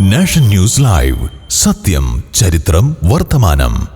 Nation news live. സത്യം ചരിത്രം വർത്തമാനം.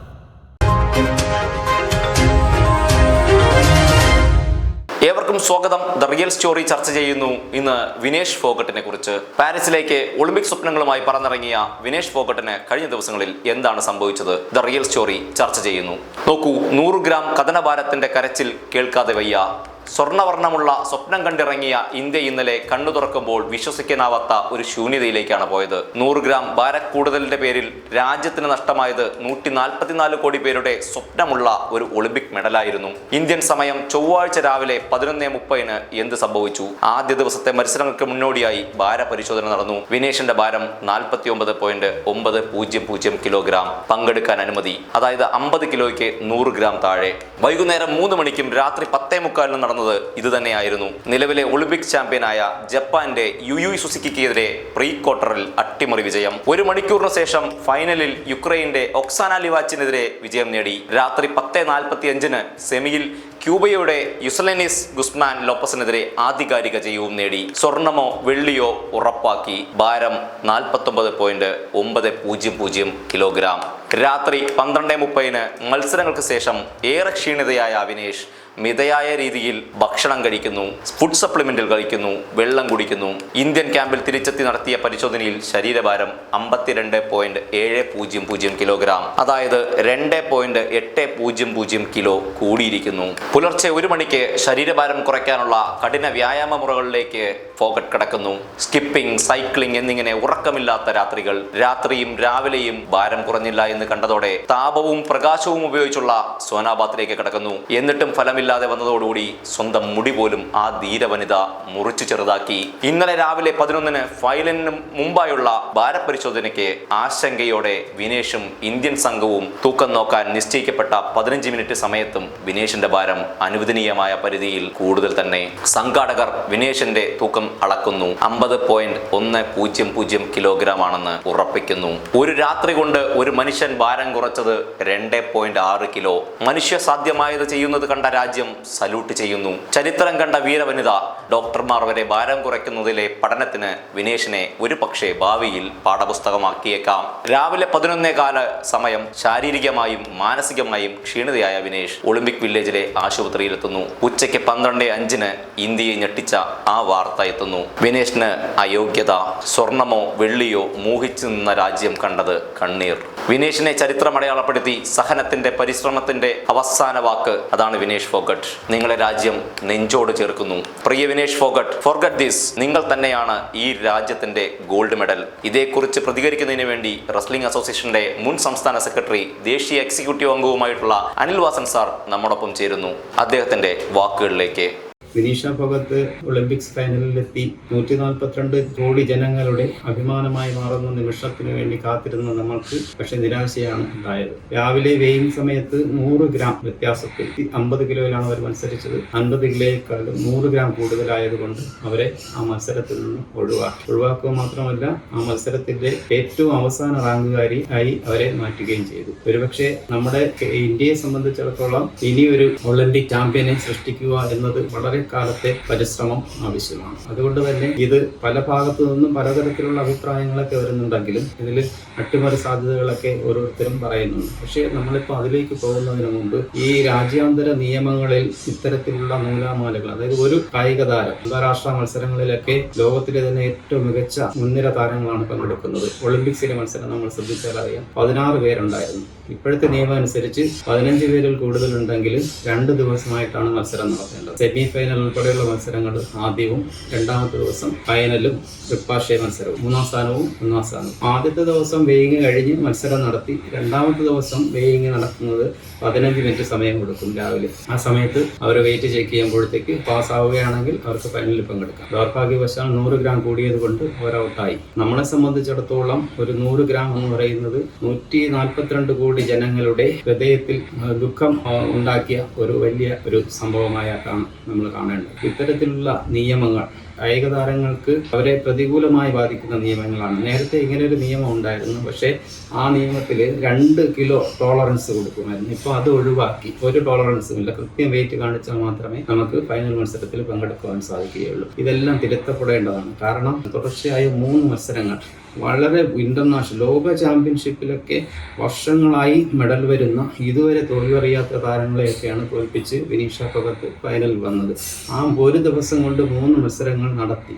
ഏവർക്കും സ്വാഗതം. ദ റിയൽ സ്റ്റോറി ചർച്ച ചെയ്യുന്നു ഇന്ന് വിനേഷ് ഫോഗട്ടിനെ കുറിച്ച്. പാരീസിലേക്ക് ഒളിമ്പിക് സ്വപ്നങ്ങളുമായി പറന്നിറങ്ങിയ വിനേഷ് ഫോഗട്ടിന് കഴിഞ്ഞ ദിവസങ്ങളിൽ എന്താണ് സംഭവിച്ചത്? ദ റിയൽ സ്റ്റോറി ചർച്ച ചെയ്യുന്നു. നോക്കൂ നൂറ് ഗ്രാം കഥനഭാരത്തിന്റെ കരച്ചിൽ കേൾക്കാതെ വയ്യ. സ്വർണവർണമുള്ള സ്വപ്നം കണ്ടിറങ്ങിയ ഇന്ത്യ ഇന്നലെ കണ്ണു തുറക്കുമ്പോൾ വിശ്വസിക്കാനാവാത്ത ഒരു ശൂന്യതയിലേക്കാണ് പോയത്. നൂറ് ഗ്രാം ഭാരക്കൂടുതലിന്റെ പേരിൽ രാജ്യത്തിന് നഷ്ടമായത് നൂറ്റി നാൽപ്പത്തിനാല് കോടി പേരുടെ സ്വപ്നമുള്ള ഒരു ഒളിമ്പിക് മെഡലായിരുന്നു. ഇന്ത്യൻ സമയം ചൊവ്വാഴ്ച രാവിലെ പതിനൊന്ന് മുപ്പതിന് എന്ത് സംഭവിച്ചു? ആദ്യ ദിവസത്തെ മത്സരങ്ങൾക്ക് മുന്നോടിയായി ഭാരപരിശോധന നടന്നു. വിനേഷിന്റെ ഭാരം നാൽപ്പത്തി ഒമ്പത് പോയിന്റ് ഒമ്പത് പൂജ്യം പൂജ്യം കിലോഗ്രാം പങ്കെടുക്കാൻ അനുമതി. അതായത് അമ്പത് കിലോയ്ക്ക് നൂറ് ഗ്രാം താഴെ. വൈകുന്നേരം മൂന്ന് മണിക്കും രാത്രി പത്തേ മുക്കാലിനും നടന്നത് ഇതുതന്നെയായിരുന്നു. നിലവിലെ ഒളിമ്പിക് ചാമ്പ്യനായ ജപ്പാന്റെ യു യു സുസുക്കിക്കെതിരെ പ്രീ ക്വാർട്ടറിൽ അട്ടിമറി വിജയം. ഒരു മണിക്കൂറിന് ശേഷം ഫൈനലിൽ യുക്രൈന്റെ ഒക്സാന ലിവാച്ചിനെതിരെ വിജയം നേടി. രാത്രി പത്ത് നാൽപ്പത്തി അഞ്ചിന് സെമിയിൽ ക്യൂബയുടെ യുസലനിസ് ഗുസ്മാൻ ലോപ്പസിനെതിരെ ആധികാരിക ജയവും നേടി. സ്വർണമോ വെള്ളിയോ ഉറപ്പാക്കി. ഭാരം നാൽപ്പത്തൊമ്പത് പോയിന്റ് ഒമ്പത് പൂജ്യം പൂജ്യം കിലോഗ്രാം. രാത്രി പന്ത്രണ്ട് മുപ്പതിന് മത്സരങ്ങൾക്ക് ശേഷം ഏറെ ക്ഷീണിതയായ അവിനേഷ് മിതയായ രീതിയിൽ ഭക്ഷണം കഴിക്കുന്നു ഫുഡ് സപ്ലിമെന്റുകൾ കഴിക്കുന്നു വെള്ളം കുടിക്കുന്നു. ഇന്ത്യൻ ക്യാമ്പിൽ തിരിച്ചെത്തി നടത്തിയ പരിശോധനയിൽ ശരീരഭാരം അമ്പത്തിരണ്ട് പോയിന്റ് ഏഴ് പൂജ്യം പൂജ്യം കിലോഗ്രാം അതായത് രണ്ട് പോയിന്റ് എട്ട് പൂജ്യം പൂജ്യം കിലോ കൂടിയിരിക്കുന്നു. പുലർച്ചെ ഒരു മണിക്ക് ശരീരഭാരം കുറയ്ക്കാനുള്ള കഠിന വ്യായാമ മുറകളിലേക്ക് ഫോക്കറ്റ് കിടക്കുന്നു. സ്കിപ്പിംഗ് സൈക്ലിംഗ് എന്നിങ്ങനെ ഉറക്കമില്ലാത്ത രാത്രികൾ രാത്രിയും രാവിലെയും ഭാരം കുറഞ്ഞില്ല എന്ന് കണ്ടതോടെ താപവും പ്രകാശവും ഉപയോഗിച്ചുള്ള സോനാബാത്തിലേക്ക് കിടക്കുന്നു. എന്നിട്ടും ഫലമില്ലാതെ വന്നതോടുകൂടി സ്വന്തം മുടി പോലും ആ ധീരവനിത മുറിച്ചു ചെറുതാക്കി. ഇന്നലെ രാവിലെ പതിനൊന്നിന് ഫൈനലിന് മുമ്പായുള്ള ഭാരപരിശോധനയ്ക്ക് ആശങ്കയോടെ വിനേഷും ഇന്ത്യൻ സംഘവും തൂക്കം നോക്കാൻ നിശ്ചയിക്കപ്പെട്ട പതിനഞ്ച് മിനിറ്റ് സമയത്തും വിനേഷിന്റെ ഭാരം അനുവദനീയമായ പരിധിയിൽ കൂടുതൽ തന്നെ. സംഘാടകർ വിനേഷിന്റെ തൂക്കം അളക്കുന്നു. അമ്പത് പോയിന്റ് ഒന്ന് പൂജ്യം പൂജ്യം കിലോഗ്രാം ആണെന്ന് ഉറപ്പിക്കുന്നു. ഒരു രാത്രി കൊണ്ട് ഒരു മനുഷ്യൻ ഭാരം കുറച്ചത് രണ്ട് പോയിന്റ് ആറ് കിലോ. മനുഷ്യ സാധ്യമായത് ചെയ്യുന്നത് കണ്ട രാജ്യം സല്യൂട്ട് ചെയ്യുന്നു. ചരിത്രം കണ്ട വീരവനിത ഡോക്ടർമാർ വരെ ഭാരം കുറയ്ക്കുന്നതിലെ പഠനത്തിന് വിനേഷിനെ ഒരു പക്ഷേ ഭാവിയിൽ പാഠപുസ്തകമാക്കിയേക്കാം. രാവിലെ പതിനൊന്നേ കാല സമയം ശാരീരികമായും മാനസികമായും ക്ഷീണിതയായ വിനേഷ് ഒളിമ്പിക് വില്ലേജിലെ ആശുപത്രിയിലെത്തുന്നു. ഉച്ചയ്ക്ക് പന്ത്രണ്ട് അഞ്ചിന് ഇന്ത്യയെ ഞെട്ടിച്ച ആ വാർത്ത എത്തുന്നു. വിനേഷിന് അയോഗ്യത സ്വർണമോ വെള്ളിയോ മോഹിച്ചു നിന്ന രാജ്യം കണ്ടത് കണ്ണീർ. വിനേഷിനെ ചരിത്രം അടയാളപ്പെടുത്തി സഹനത്തിന്റെ പരിശ്രമത്തിന്റെ അവസാന വാക്ക് അതാണ് വിനേഷ് ഫോഗട്ട്. നിങ്ങളെ രാജ്യം നെഞ്ചോട് ചേർക്കുന്നു. പ്രിയ വിനേഷ് ഫോഗട്ട് ഫോർഗട്ട് ദിസ്. നിങ്ങൾ തന്നെയാണ് ഈ രാജ്യത്തിന്റെ ഗോൾഡ് മെഡൽ. ഇതേക്കുറിച്ച് പ്രതികരിക്കുന്നതിന് വേണ്ടി റെസ്ലിംഗ് അസോസിയേഷന്റെ മുൻ സംസ്ഥാന സെക്രട്ടറി ദേശീയ എക്സിക്യൂട്ടീവ് അംഗവുമായിട്ടുള്ള അനിൽ വാസൻ സാർ നമ്മോടൊപ്പം ചേരുന്നു. അദ്ദേഹത്തിന്റെ വാക്കുകളിലേക്ക്. വിനീഷ ഭഗത്ത് ഒളിമ്പിക്സ് ഫൈനലിലെത്തി നൂറ്റി നാൽപ്പത്തിരണ്ട് കോടി ജനങ്ങളുടെ അഭിമാനമായി മാറുന്ന നിമിഷത്തിന് വേണ്ടി കാത്തിരുന്ന നമ്മൾക്ക് പക്ഷെ നിരാശയാണ് ഉണ്ടായത്. രാവിലെ വെയിൽ സമയത്ത് നൂറ് ഗ്രാം വ്യത്യാസത്തിൽ അമ്പത് കിലോയിലാണ് അവർ മത്സരിച്ചത്. അൻപത് കിലോയേക്കാളും നൂറ് ഗ്രാം കൂടുതലായതുകൊണ്ട് അവരെ ആ മത്സരത്തിൽ നിന്ന് ഒഴിവാക്കി. ഒഴിവാക്കുക മാത്രമല്ല ആ മത്സരത്തിന്റെ ഏറ്റവും അവസാന റാങ്കുകാരി ആയി അവരെ മാറ്റുകയും ചെയ്തു. ഒരുപക്ഷെ നമ്മുടെ ഇന്ത്യയെ സംബന്ധിച്ചിടത്തോളം ഇനിയൊരു ഒളിമ്പിക് ചാമ്പ്യനെ സൃഷ്ടിക്കുക എന്നത് വളരെ കാലത്തെ പരിശ്രമം ആവശ്യമാണ്. അതുകൊണ്ട് തന്നെ ഇത് പല ഭാഗത്തു നിന്നും പലതരത്തിലുള്ള അഭിപ്രായങ്ങളൊക്കെ വരുന്നുണ്ടെങ്കിലും ഇതിൽ അട്ടിമറി സാധ്യതകളൊക്കെ ഓരോരുത്തരും പറയുന്നുണ്ട്. പക്ഷേ നമ്മളിപ്പോൾ അതിലേക്ക് പോകുന്നതിന് മുമ്പ് ഈ രാജ്യാന്തര നിയമങ്ങളിൽ ഇത്തരത്തിലുള്ള നൂലാമാലകൾ അതായത് ഒരു കായിക താരം അന്താരാഷ്ട്ര മത്സരങ്ങളിലൊക്കെ ലോകത്തിലെ തന്നെ ഏറ്റവും മികച്ച മുൻനിര താരങ്ങളാണ് പങ്കെടുക്കുന്നത് ഒളിമ്പിക്സിലെ മത്സരം നമ്മൾ ശ്രദ്ധിച്ചാൽ അറിയാം. പതിനാറ് പേരുണ്ടായിരുന്നു. ഇപ്പോഴത്തെ നിയമം അനുസരിച്ച് പതിനഞ്ച് പേരിൽ കൂടുതലുണ്ടെങ്കിൽ രണ്ട് ദിവസമായിട്ടാണ് മത്സരം നടത്തേണ്ടത്. സെമി ഫൈനൽ ഉൾപ്പെടെയുള്ള മത്സരങ്ങൾ ആദ്യവും രണ്ടാമത്തെ ദിവസം ഫൈനലും തൃപ്പാശയ മത്സരവും. മൂന്നാം സ്ഥാനവും ഒന്നാം സ്ഥാനവും. ആദ്യത്തെ ദിവസം വെയിങ് കഴിഞ്ഞ് മത്സരം നടത്തി രണ്ടാമത്തെ ദിവസം വെയിങ് നടക്കുന്നത് പതിനഞ്ച് മിനിറ്റ് സമയം കൊടുക്കും രാവിലെ. ആ സമയത്ത് അവർ വെയിറ്റ് ചെക്ക് ചെയ്യുമ്പോഴത്തേക്ക് പാസ് ആവുകയാണെങ്കിൽ അവർക്ക് ഫൈനലിൽ പങ്കെടുക്കാം. ദൗർഭാഗ്യവശാൽ നൂറ് ഗ്രാം കൂടിയത് കൊണ്ട് ഒരൗട്ടായി നമ്മളെ സംബന്ധിച്ചിടത്തോളം ഒരു നൂറ് ഗ്രാം എന്ന് പറയുന്നത് നൂറ്റി നാൽപ്പത്തിരണ്ട് കോടി ജനങ്ങളുടെ ഹൃദയത്തിൽ ദുഃഖം ഉണ്ടാക്കിയ ഒരു വലിയ ഒരു സംഭവമായിട്ടാണ് നമ്മൾ കാണേണ്ടത്. ഇത്തരത്തിലുള്ള നിയമങ്ങൾ കായിക താരങ്ങൾക്ക് അവരെ പ്രതികൂലമായി ബാധിക്കുന്ന നിയമങ്ങളാണ്. നേരത്തെ ഇങ്ങനെ ഒരു നിയമം ഉണ്ടായിരുന്നു. പക്ഷേ ആ നിയമത്തിൽ രണ്ട് കിലോ ടോളറൻസ് കൊടുക്കുമായിരുന്നു. ഇപ്പോൾ അത് ഒഴിവാക്കി. ഒരു ടോളറൻസും ഇല്ല. കൃത്യം വെയിറ്റ് കാണിച്ചാൽ മാത്രമേ നമുക്ക് ഫൈനൽ മത്സരത്തിൽ പങ്കെടുക്കുവാൻ സാധിക്കുകയുള്ളൂ. ഇതെല്ലാം തിരുത്തപ്പെടേണ്ടതാണ്. കാരണം തുടർച്ചയായ മൂന്ന് മത്സരങ്ങൾ വളരെ ഇന്റർനാഷണൽ ലോക ചാമ്പ്യൻഷിപ്പിലൊക്കെ വർഷങ്ങളായി മെഡൽ വരുന്ന ഇതുവരെ തോൽവറിയാത്ത താരങ്ങളെയൊക്കെയാണ് തോൽപ്പിച്ച് വിനീഷ ഭഗത്ത് ഫൈനൽ വന്നത്. ആ ഒരു ദിവസം കൊണ്ട് മൂന്ന് മത്സരങ്ങൾ നടത്തി.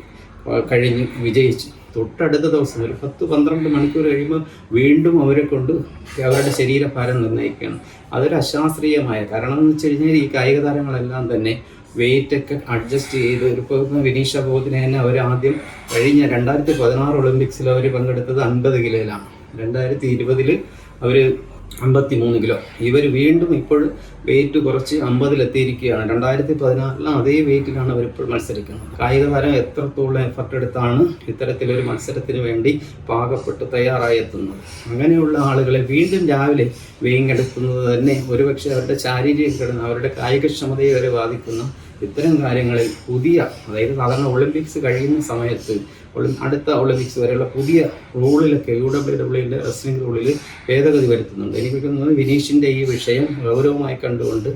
ആ, കഴിഞ്ഞ് വിജയിച്ചു. തൊട്ടടുത്ത ദിവസം ഒരു പത്ത് പന്ത്രണ്ട് മണിക്കൂർ കഴിയുമ്പോൾ വീണ്ടും അവരെ കൊണ്ട് അവരുടെ ശരീരഭാരം നിർണയിക്കുകയാണ്. അതൊരു അശാസ്ത്രീയമായ കാരണം എന്ന് വെച്ച് കഴിഞ്ഞാൽ ഈ കായിക താരങ്ങളെല്ലാം തന്നെ വെയിറ്റൊക്കെ അഡ്ജസ്റ്റ് ചെയ്ത് ഒരു വിനീഷ ബോധിനെ തന്നെ അവർ ആദ്യം കഴിഞ്ഞ രണ്ടായിരത്തി പതിനാറ് ഒളിമ്പിക്സിൽ അവർ പങ്കെടുത്തത് അൻപത് കിലോയിലാണ്. രണ്ടായിരത്തി ഇരുപതിൽ അവർ അമ്പത്തി മൂന്ന് കിലോ. ഇവർ വീണ്ടും ഇപ്പോൾ വെയിറ്റ് കുറച്ച് അമ്പതിലെത്തിയിരിക്കുകയാണ്. രണ്ടായിരത്തി പതിനാറിലും അതേ വെയിറ്റിലാണ് അവർ ഇപ്പോൾ മത്സരിക്കുന്നത്. കായിക താരം എത്രത്തോളം എഫർട്ട് എടുത്താണ് ഇത്തരത്തിലൊരു മത്സരത്തിന് വേണ്ടി പാകപ്പെട്ട് തയ്യാറായി എത്തുന്നത്? അങ്ങനെയുള്ള ആളുകളെ വീണ്ടും രാവിലെ വെയിങ്ങെടുക്കുന്നത് തന്നെ ഒരുപക്ഷെ അവരുടെ ശാരീരിക ഘടന അവരുടെ കായികക്ഷമതയെ വരെ ബാധിക്കുന്ന. ഇത്തരം കാര്യങ്ങളിൽ പുതിയ അതായത് സാധാരണ ഒളിമ്പിക്സ് കഴിയുന്ന സമയത്ത് അടുത്ത ഒളിമ്പിക്സ് വരെയുള്ള പുതിയ റൂളിലൊക്കെ യു ഡബ്ല്യു ഡബ്ല്യുവിന്റെ റെസ്ലിംഗ് റൂളിൽ ഭേദഗതി വരുത്തുന്നുണ്ട്. എനിക്ക് തോന്നുന്നത് വിനീഷിന്റെ ഈ വിഷയം ഗൗരവമായി കണ്ടുകൊണ്ട്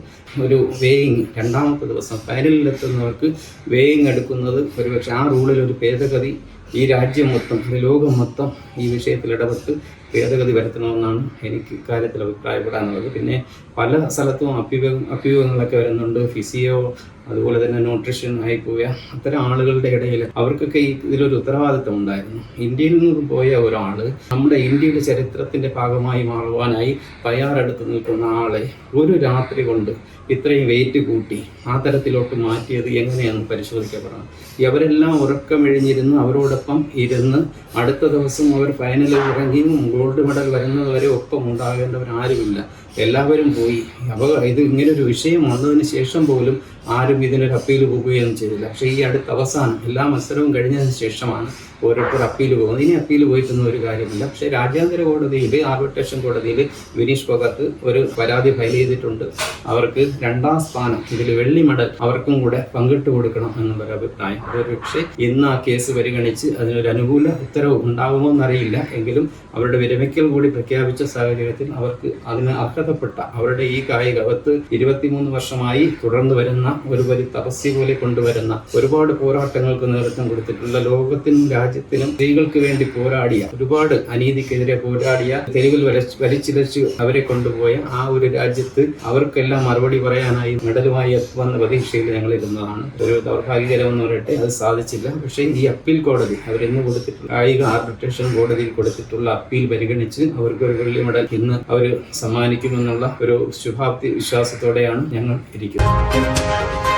ഒരു വേയിങ് രണ്ടാമത്തെ ദിവസം ഫൈനലിലെത്തുന്നവർക്ക് വേയിങ് എടുക്കുന്നത് ഒരുപക്ഷെ ആ റൂളിൽ ഒരു ഭേദഗതി ഈ രാജ്യം മൊത്തം ലോകം മൊത്തം ഈ വിഷയത്തിൽ ഇടപെട്ട് ഭേദഗതി വരുത്തണമെന്നാണ് എനിക്ക് ഇക്കാര്യത്തിൽ അഭിപ്രായപ്പെടാനുള്ളത്. പിന്നെ പല സ്ഥലത്തും അഭ്യൂഹ അഭ്യൂഹങ്ങളൊക്കെ വരുന്നുണ്ട്. ഫിസിയോ അതുപോലെ തന്നെ ന്യൂട്രീഷൻ ആയിപ്പോയ അത്തരം ആളുകളുടെ ഇടയിൽ അവർക്കൊക്കെ ഈ ഇതിലൊരു ഉത്തരവാദിത്തം ഉണ്ടായിരുന്നു. ഇന്ത്യയിൽ നിന്ന് പോയ ഒരാൾ നമ്മുടെ ഇന്ത്യയുടെ ചരിത്രത്തിന്റെ ഭാഗമായി മാറുവാനായി തയ്യാറെടുത്ത് നിൽക്കുന്ന ആളെ ഒരു രാത്രി കൊണ്ട് ഇത്രയും വെയിറ്റ് കൂട്ടി ആ തരത്തിലോട്ട് മാറ്റിയത് എങ്ങനെയാണ് പരിശോധിക്കപ്പെടണം. ഈ അവരെല്ലാം ഉറക്കമിഴിഞ്ഞിരുന്ന് അവരോടൊപ്പം ഇരുന്ന് അടുത്ത ദിവസം അവർ ഫൈനലിൽ ഇറങ്ങി ഗോൾഡ് മെഡൽ വരുന്നതുവരെ ഒപ്പം ഉണ്ടാകേണ്ടവരാരുമില്ല. എല്ലാവരും പോയി. അപകടം ഇത് ഇങ്ങനൊരു വിഷയം വന്നതിന് ശേഷം പോലും ആരും ഇതിനൊരു അപ്പീൽ പോവുകയൊന്നും ചെയ്തില്ല. പക്ഷേ ഈ അടുത്ത അവസാനം എല്ലാ മത്സരവും കഴിഞ്ഞതിന് ശേഷമാണ് ഓരോരുത്തർ അപ്പീൽ പോകുന്നത്. ഇനി അപ്പീൽ പോയിട്ടൊന്നും ഒരു കാര്യമില്ല. പക്ഷേ രാജ്യാന്തര കോടതിയിൽ ആർബിട്രേഷൻ കോടതിയിൽ വിനീഷ് ഭഗത്ത് ഒരു പരാതി ഫയൽ ചെയ്തിട്ടുണ്ട്. അവർക്ക് രണ്ടാം സ്ഥാനം ഇതിൽ വെള്ളി മെഡൽ അവർക്കും കൂടെ പങ്കിട്ട് കൊടുക്കണം എന്നുള്ളൊരു അഭിപ്രായം. അതൊരു പക്ഷേ ഇന്ന് ആ കേസ് പരിഗണിച്ച് അതിനൊരു അനുകൂല ഉത്തരവ് ഉണ്ടാകുമോ എന്നറിയില്ല. എങ്കിലും അവരുടെ വിരമിക്കൽ കൂടി പ്രഖ്യാപിച്ച സാഹചര്യത്തിൽ അവർക്ക് അതിന് അർഹതപ്പെട്ട അവരുടെ ഈ കായികത്ത് ഇരുപത്തിമൂന്ന് വർഷമായി തുടർന്നു വരുന്ന ഒരു വലിയ തപസ്യ പോലെ കൊണ്ടുവരുന്ന ഒരുപാട് പോരാട്ടങ്ങൾക്ക് നേതൃത്വം കൊടുത്തിട്ടുള്ള ലോകത്തിനും രാജ്യത്തിനും സ്ത്രീകൾക്ക് വേണ്ടി പോരാടിയ ഒരുപാട് അനീതിക്കെതിരെ പോരാടിയ തെരുവിൽ വലിച്ചിലച്ച് അവരെ കൊണ്ടുപോയ ആ ഒരു രാജ്യത്ത് അവർക്കെല്ലാം മറുപടി പറയാനായി മെഡലുമായി എത്തുമെന്ന പ്രതീക്ഷയിൽ ഞങ്ങൾ ഇരുന്നതാണ്. ഒരു ദൗർഭാഗ്യകരമെന്ന് പറയട്ടെ അത് സാധിച്ചില്ല. പക്ഷേ ഈ അപ്പീൽ കോടതി അവരിന്ന് കൊടുത്തിട്ടുള്ള കായിക ആർബിട്രേഷൻ കോടതിയിൽ കൊടുത്തിട്ടുള്ള അപ്പീൽ പരിഗണിച്ച് അവർക്ക് ഒരു വെള്ളി മെഡൽ ഇന്ന് അവർ സമ്മാനിക്കുമെന്നുള്ള ഒരു ശുഭാപ്തി വിശ്വാസത്തോടെയാണ് ഞങ്ങൾ ഇരിക്കുന്നത്.